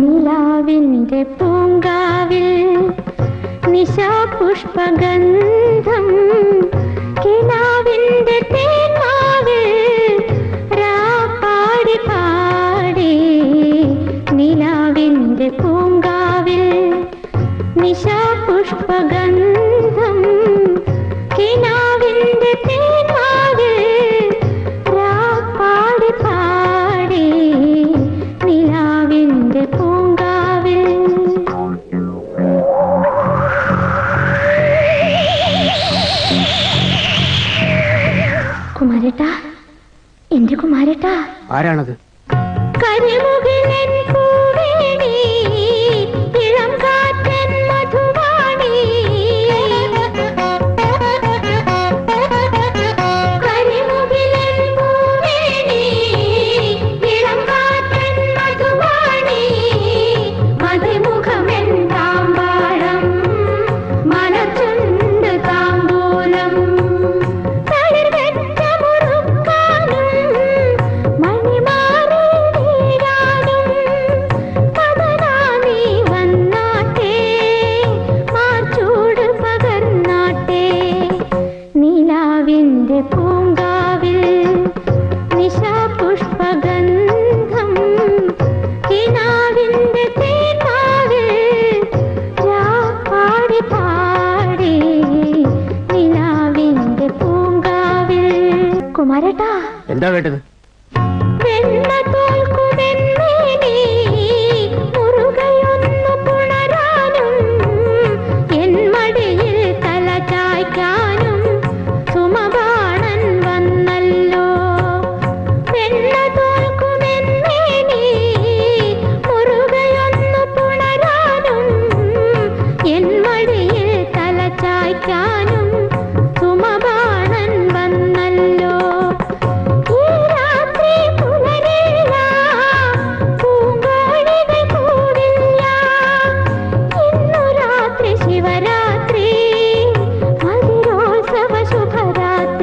നിലാവിന്റെ പൂങ്കാവിൽ നിശാപുഷ്പഗന്ധം കിനാവിന്റെ തേ കുമാരേട്ടാ? എന്റെ കുമാരേട്ടാ? ആരാണത്? കരിമുകിലൻ കുമാരേട്ടാ. എന്താ വേണ്ടത്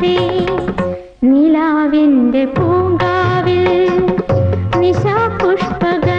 രാത്രി നിലാവിന്റെ പൂങ്കാവിൽ നിശാപുഷ്പക